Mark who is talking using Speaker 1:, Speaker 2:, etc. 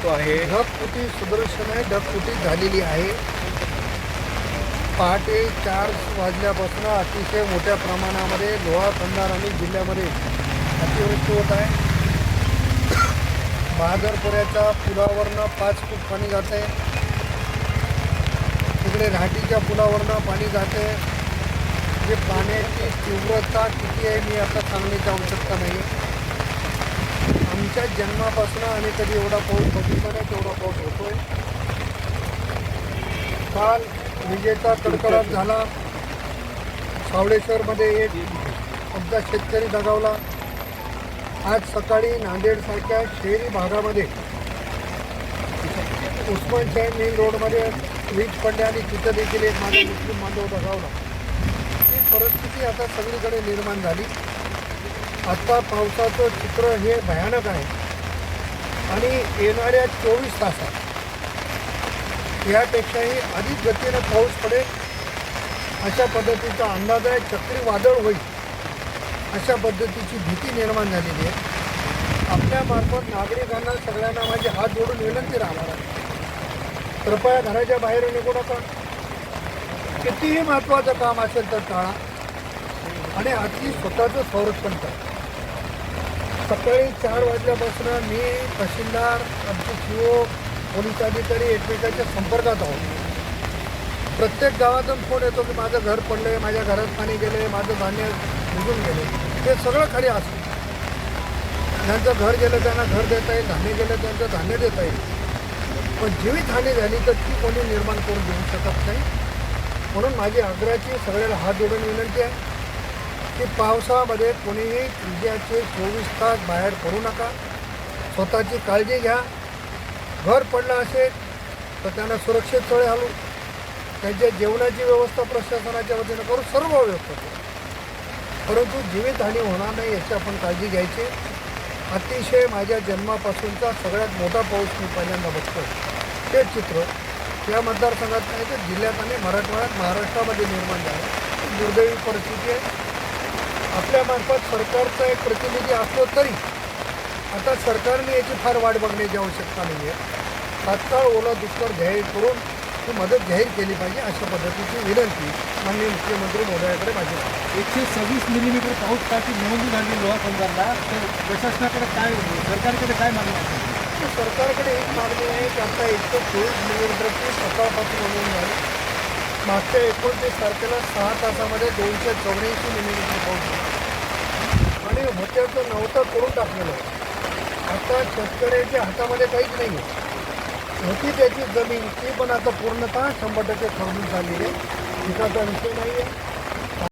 Speaker 1: होतो आहे.
Speaker 2: ढगफुटी सुदर्शन ढगफुटी झालेली आहे. पहाटे चार वाजल्यापासून अतिशय मोठ्या प्रमाणामध्ये लोहा खंडार आणि जिल्ह्यामध्ये अतिवृष्टी होत आहे. बहादरपुऱ्याच्या पुलावरनं पाच फूट पाणी जात आहे. तिकडे घाटीच्या पुलावरनं पाणी जाते म्हणजे पाण्याची तीव्रता किती आहे मी आता सांगण्याची आवश्यकता नाही. आमच्या जन्मापासून आम्ही कधी एवढा पाऊस बघितला नाही तेवढा पाऊस होतोय. काल विजेचा कडकडाट झाला. सावळेश्वरमध्ये एक आमचा शेतकरी दगावला. आज सकाळी नांदेडसारख्या शहरी भागामध्ये उस्मानशाही मेन रोडमध्ये वीज पडल्या आणि तिथं देखील एक माझा मुस्लिम बांधव दगावला. ही परिस्थिती आता सगळीकडे निर्माण झाली. आता पावसाचं चित्र हे भयानक आहे. आणि येणाऱ्या चोवीस तासात यापेक्षाही अधिक गतीनं पाऊस पडेल अशा पद्धतीचा अंदाज आहे. चक्रीवादळ होईल अशा पद्धतीची भीती निर्माण झालेली आहे. आपल्यामार्फत नागरिकांना सगळ्यांना माझे हात जोडून विनंती राहणार आहे. कृपया घराच्या बाहेर निघू नका. कितीही महत्त्वाचं काम असेल तर टाळा. आणि आजची स्वतःचं संरक्षण करा. सकाळी चार वाजल्यापासून मी तहसीलदार आमचे सीओ पोलीस अधिकारी एकमेकांच्या संपर्कात आहोत. प्रत्येक गावातून फोन येतो की माझं घर पडलंय माझ्या घरात पाणी गेले माझं धान्य निघून गेले ते सगळं खरे असतं. ज्यांचं घर गेलं त्यांना घर देता येईल धान्य गेलं त्यांचं धान्य देता येईल. पण जीवित हानी झाली तर ती कोणी निर्माण करून देऊ शकत नाही. म्हणून माझी आग्रहाची सगळ्याला हात जोडून विनंती आहे. की पावसामध्ये कोणीही विजेचे चोवीस तास बाहेर पडू नका. स्वतःची काळजी घ्या. घर पडलं असेल तर त्यांना सुरक्षित स्थळे हलू त्यांच्या जेवणाची व्यवस्था प्रशासनाच्या वतीनं करू सर्व व्यवस्था करू परंतु जीवितहानी होणार नाही याची आपण काळजी घ्यायची. अतिशय माझ्या जन्मापासूनचा सगळ्यात मोठा पाऊस मी पहिल्यांदा बघतो ते चित्र या मतदारसंघात नाही तर जिल्ह्यात आणि मराठवाड्यात महाराष्ट्रामध्ये निर्माण झालं. दुर्दैवी परिस्थिती आहे. आपल्यामार्फत सरकारचा एक प्रतिनिधी असलो तरी आता सरकारने याची फार वाट बघण्याची आवश्यकता नाही आहे. तात्काळ ओला दुष्काळ जाहीर करून ती मदत जाहीर केली पाहिजे अशा पद्धतीची विनंती माननीय मुख्यमंत्री महोदयाकडे माझी.
Speaker 1: एकशे सव्वीस मिलीमीटर पाऊस टाकी नोंद झाली लोहा कंधारला तर प्रशासनाकडे काय सरकारकडे काय मागणी आहे?
Speaker 2: सरकारकडे एक मागणी आहे की आता एकशे चोवीस मिलीमीटरची सकाळपासून नोंद झाली. मागच्या एकोणतीस तारखेला सहा तासामध्ये दोनशे चौऱ्याऐंशी मिलीमीटर पाऊस आणि होत्याचं नव्हतं करून टाकलेलं. आहे आता शेतकऱ्याच्या हातामध्ये काहीच नाही आहे होती त्याची जमीन ती पण आता पूर्णतः शंभर टक्के खरडून झालेली आहे. पिकाचा विषय नाही आहे